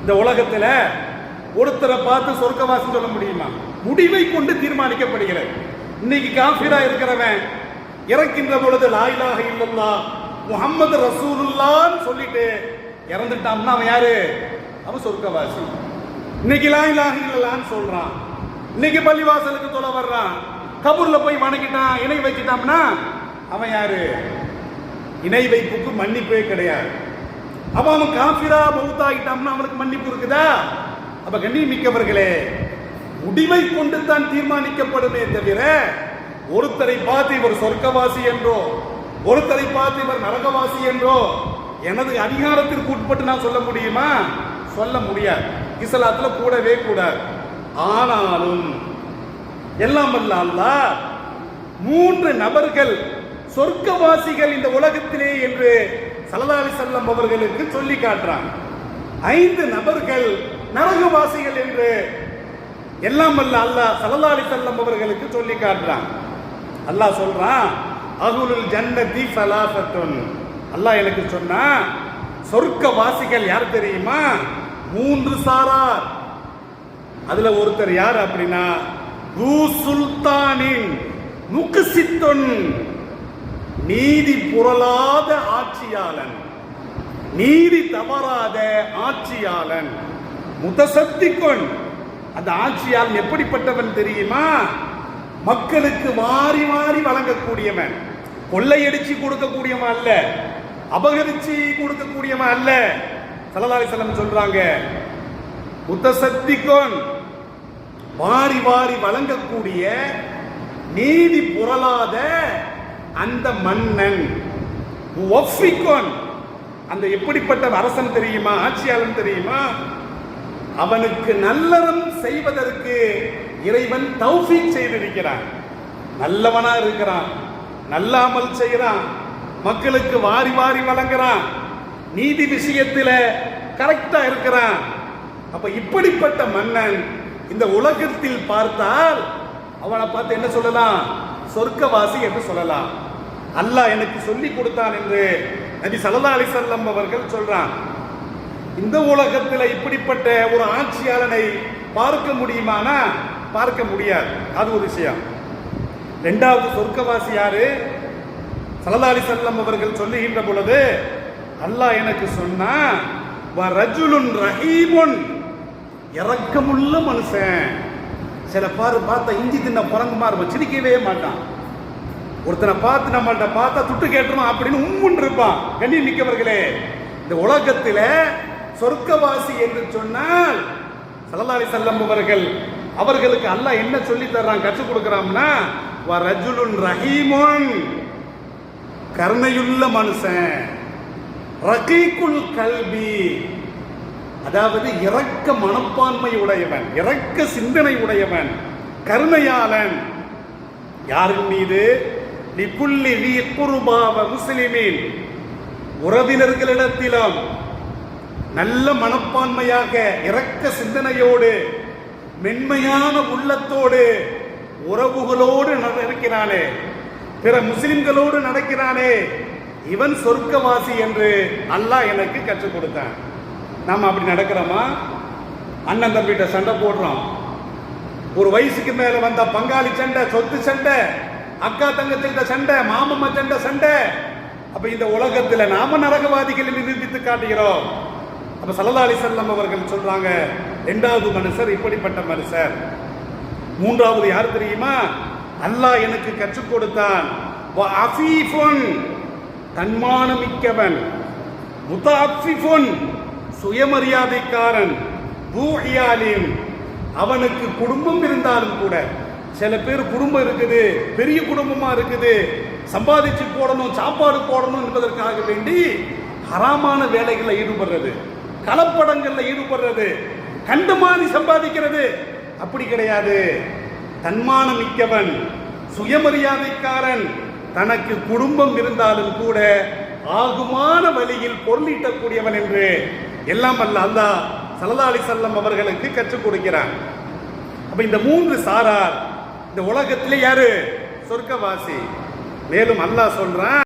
இந்த உலகத்தில் ஒருத்தரை பார்த்து சொர்க்கவாசி சொல்ல முடியுமா? முடிவை கொண்டு தீர்மானிக்கப்படுகிறது. இன்னைக்கு காஃபிரா இருக்கிறவன் இறக்கின்ற பொழுது லாயிலாக இல்லல்லா முகம்மது ரசூலுல்லான்னு சொல்லிட்டு இறந்துட்டான்னா அவன் யாரு? அவன் சொர்க்கவாசி. இன்னைக்கு லாயிலாக இல்லல்லான்னு சொல்றான். இன்னைக்கு பள்ளிவாசலுக்கு தொலை வர்றான். கபூர்ல போய் வணங்கிட்டான் இணை வச்சுட்டான்னா அவன் யாரு? இணை வைப்புக்கு மன்னிப்பே கிடையாது. அப்போ அவன் காஃபிரா மௌத்தாகிட்டான்னா அவனுக்கு மன்னிப்பு இருக்குதா? அப்ப கண்ணியமிக்கவர்களே முடிவை கொண்டு தான் தீர்மானிக்கப்படுமே தவிர ஒருத்தரை பார்த்து இவர் சொர்க்கவாசி என்றோ ஒருத்தரை பார்த்து இவர் நரகவாசி என்றோ எனது அதிகாரத்திற்கு உட்பட்டு நான் சொல்ல முடியுமா? சொல்ல முடியாது. இஸ்லாத்துல கூடவே கூடாது. ஆனாலும் எல்லாம் அல்ல மூன்று நபர்கள் சொர்க்கவாசிகள் இந்த உலகத்திலே என்று சல்லல்லாஹு செல்லம் அவர்களுக்கு சொல்லி காட்டுறாங்க. ஐந்து நபர்கள் நரகவாசிகள் என்று எல்லாம் அல்ல அல்லாஹ் சல்லல்லாஹு செல்லம் அவர்களுக்கு சொல்லி காட்டுறான் அல்லாஹ் சொல்றான் அகுலுல் ஜன்னதி சலாசத்துன். அல்லாஹ் எனக்கு சொன்னா சொர்க்க வாசிகள் யார் தெரியுமா? மூன்று சாரார். அதுல ஒருத்தர் யார் அப்படின்னா ரு சுல்தானின் முக்குசித்தொன் நீதி புரளாத ஆட்சியாளன். நீதி தவறாத ஆட்சியாளன். முதசத்திக்கொண் அந்த ஆட்சியாளன் எப்படிப்பட்டவன் தெரியுமா? மக்களுக்கு மாறி மாறி வழங்கக்கூடியவன். கொள்ளையடிச்சு கொடுக்கக்கூடியவன் அல்ல. அபகரிச்சு கொடுக்கக்கூடியவன் அல்ல. சல்லல்லாஹு அலைஹி சொல்றாங்க முத்தசத்திக்கோன். வாரி வாரி வழங்கக்கூடிய நீதி புரளாத அந்த மன்னன் அந்த எப்படிப்பட்ட அரசன் தெரியுமா ஆட்சியாளன் தெரியுமா? அவனுக்கு நல்லறம் செய்வதற்கு இறைவன் தௌஃபீக் செய்திருக்கிறான். நல்லவனா இருக்கிறான் நல்லாமல் செய்கிறான் மக்களுக்கு வாரி வாரி வழங்குறான் நீதி விஷயத்தில் கரெக்டா இருக்கிறான். அப்ப இப்படிப்பட்ட மன்னன் இந்த உலகத்தில் பார்த்தால் அவனை பார்த்து என்ன சொல்லலாம்? சொர்க்கவாசி என்று சொல்லலாம். அல்லாஹ் எனக்கு சொல்லி கொடுத்தான் என்று நபி சல்லா அலிசல்லம் அவர்கள் சொல்றான். இந்த உலகத்தில் இப்படிப்பட்ட ஒரு ஆட்சியாளனை பார்க்க முடியுமானா? பார்க்க முடியாது. அது ஒரு விஷயம். ரெண்டாவது சொர்க்கவாசி யாரு? சல்லா அலிசல்லம் அவர்கள் சொல்லுகின்ற பொழுது அல்லாஹ் எனக்கு சொன்னா "வ ரஜுலுன் ரஹீமுன். இரக்கமுள்ள மனுஷன். சில பாரு பார்த்தா இஞ்சி தின்ன குரங்கு மாதிரி வச்சிருக்கவே மாட்டான். ஒருத்தனை பார்த்து நம்மள்கிட்ட பார்த்தா துட்டு கேட்டுருவான் அப்படின்னு உம்முன்னு இருப்பான். கண்ணி மிக்கவர்களே இந்த உலகத்தில் சொர்க்கவாசி என்று சொன்னால் சல்லல்லாஹு அலைஹி அவர்கள் அவர்களுக்கு அல்லாஹ் என்ன சொல்லி தர்றான் கற்றுக் கொடுக்குறான்னா வ ரஜுலுன் ரஹீமுன் கருணையுள்ள மனுஷன் ரகீக்குல் கல்வி அதாவது இறக்க மனப்பான்மை உடையவன் இறக்க சிந்தனை உடையவன் கருணையாளன். யாரின் மீது? லிகுல்லி வி குருபாவ முஸ்லிமீன். உறவினர்களிடத்திலும் நல்ல மனப்பான்மையாக இரக்க சிந்தனையோடு மென்மையான உள்ளத்தோடு உறவுகளோடு நட- பிற முஸ்லிம்களோடு நடக்கிறானே. இவன் சொர்க்கவாசி என்று அல்லாஹ் எனக்கு கற்றுக் கொடுத்தான். நாம் அப்படி நடக்கிறோமா? அண்ணன் தம்பிகிட்ட சண்டை போடுறோம். ஒரு வயசுக்கு மேல வந்த பங்காளி சண்டை சொத்து சண்டை அக்கா தங்கச்சிட்ட சண்டை மாமம்ம சண்டை சண்டை. அப்ப இந்த உலகத்துல நாம நரகவாதிகளை நிரூபித்து காட்டுகிறோம். அப்ப சல்லல்லா அலிசல்லம் அவர்கள் சொல்றாங்க இரண்டாவது மனுஷர் இப்படிப்பட்ட மனுஷர். மூன்றாவது யார் தெரியுமா? அல்லாஹ் எனக்கு கற்றுக் கொடுத்தான். வ மிக்கவன் தன்மானமிக்கவன். சுயமரியாதைக்காரன். அவனுக்கு குடும்பம் இருந்தாலும் கூட சில பேர் குடும்பம் இருக்குது பெரிய குடும்பமாக இருக்குது. சம்பாதிச்சு போடணும் சாப்பாடு போடணும் என்பதற்காக வேண்டி ஹராமான வேலைகளில் ஈடுபடுறது. கலப்படங்களில் ஈடுபடுறது. கண்டுமானி சம்பாதிக்கிறது. அப்படி கிடையாது. தன்மானம் மிக்கவன் சுயமரியாதைக்காரன். தனக்கு குடும்பம் இருந்தாலும் கூட ஆகுமான வழியில் பொருளீட்டக்கூடியவன் என்று எல்லாம் அல்ல அல்லா சல்லா அலிசல்லம் அவர்களுக்கு கற்றுக் கொடுக்கிறான். அப்ப இந்த மூன்று சாரார் இந்த உலகத்திலே யாரு? சொர்க்கவாசி. மேலும் அல்லாஹ் சொல்றான்